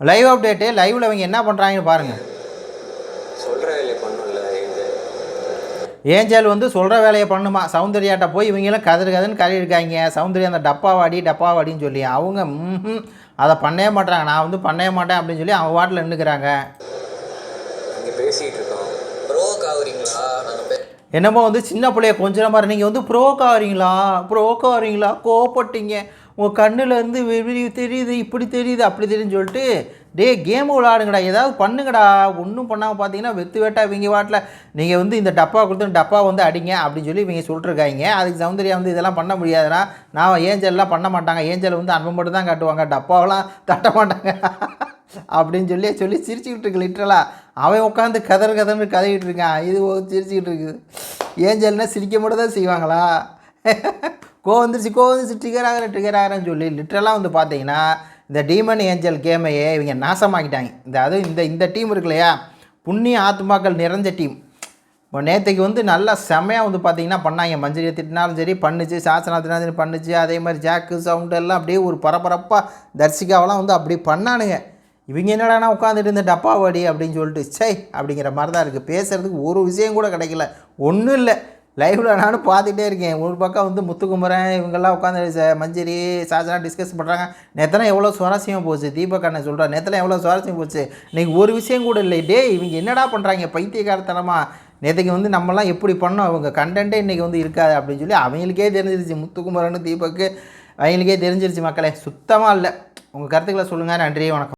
Live update லைவில் அவங்க என்ன பண்ணுறாங்கன்னு பாருங்கள் ஏஞ்சல் வந்து சொல்கிற வேலையை பண்ணுமா? சௌந்தர்யாட்ட போய் இவங்கெல்லாம் கதறு கதன்னு கறி இருக்காங்க சௌந்தர்யா அந்த டப்பாவாடி டப்பாவாடின்னு சொல்லி. அவங்க அதை பண்ணவே மாட்டாங்க நான் வந்து பண்ணவே மாட்டேன் அப்படின்னு சொல்லி அவங்க வாட்டில் நின்றுக்கிறாங்க என்னமோ வந்து சின்ன பிள்ளைய கொஞ்ச மாதிரி. நீங்கள் வந்து ப்ரோக்கா வரீங்களா ப்ரோக்கா வரீங்களா கோவப்பட்டீங்க உங்கள் கண்ணுலேருந்து இப்படி தெரியுது இப்படி தெரியுது அப்படி தெரியுதுன்னு சொல்லிட்டு டே கேம் விளாடுங்கடா ஏதாவது பண்ணுங்கடா. ஒன்றும் பண்ணாமல் பார்த்தீங்கன்னா வெத்து வேட்டா இவங்க வாட்டில் நீங்கள் வந்து இந்த டப்பா கொடுத்து டப்பா வந்து அடிங்க அப்படின்னு சொல்லி இவங்க சொல்லிட்டுருக்காங்க அதுக்கு சௌந்தர்யா வந்து இதெல்லாம் பண்ண முடியாதுன்னா நான் ஏஞ்சல்லாம் பண்ண மாட்டாங்க. ஏஞ்சல் வந்து அன்பு மட்டும் தான் காட்டுவாங்க. டப்பாவெல்லாம் தட்ட மாட்டாங்க. அப்படின்னு சொல்லி சொல்லி சிரிச்சுக்கிட்டு இருக்கு லிட்ரலாக அவன் உட்காந்து கதறு கதர்னு கதறிட்டு இருக்கான். இது சிரிச்சுக்கிட்டு இருக்குது. ஏஞ்சல்னா சிரிக்க மட்டும் தான் செய்வாங்களா? கோ வந்துருச்சு கோ வந்துருச்சு ட்ரிகர் ஆகிறேன் ட்ரிகர் ஆகிறேன்னு சொல்லி லிட்ரலாக வந்து பார்த்தீங்கன்னா இந்த டீமன் ஏஞ்சல் கேமையே இவங்க நாசமாக்கிட்டாங்க. இந்த அதுவும் இந்த இந்த டீம் இருக்கு இல்லையா? புண்ணிய ஆத்மாக்கள் நிறைஞ்ச டீம் இப்போ நேற்றுக்கு வந்து நல்லா செமையாக வந்து பார்த்தீங்கன்னா பண்ணாங்க. மஞ்சரியை திட்டினாலும் சரி பண்ணுச்சு சாசனா தினாதினி பண்ணுச்சு. அதே மாதிரி ஜாக்கு சவுண்டு எல்லாம் அப்படியே ஒரு பரபரப்பாக தர்சிகாவெல்லாம் வந்து அப்படி பண்ணானுங்க. இவங்க என்னடானா உட்காந்துட்டு இந்த டப்பாவாடி அப்படின்னு சொல்லிட்டு சை அப்படிங்கிற மாதிரி தான் இருக்குது பேசுகிறதுக்கு ஒரு விஷயம் கூட கிடைக்கல. ஒன்றும் இல்லை. லைவில் நானும் பார்த்துட்டே இருக்கேன். ஒரு பக்கம் வந்து முத்துக்குமரன் இவங்கெல்லாம் உட்காந்து ச- மஞ்சரி சாஜனா டிஸ்கஸ் பண்ணுறாங்க நேத்தனா எவ்வளோ சுவாரஸ்யமாக போச்சு. தீபக் அண்ணன் சொல்கிறா நேத்தனா எவ்வளோ சுவாரஸ்யம் போச்சு. இன்னைக்கு ஒரு விஷயம் கூட இல்லை. டே இவங்க என்னடா பண்ணுறாங்க பைத்தியக்காரத்தனமாக நேற்றுக்கு வந்து நம்மலாம் எப்படி பண்ணோம்? அவங்க கண்டென்ட்டே இன்றைக்கி வந்து இருக்காது அப்படின்னு சொல்லி அவங்களுக்கே தெரிஞ்சிருச்சு. முத்துக்குமரன் தீபக்கு அவங்களுக்கே தெரிஞ்சிருச்சு மக்களே. சுத்தமாக இல்லை. உங்கள் கருத்துக்களை சொல்லுங்கள் நன்றி வணக்கம்.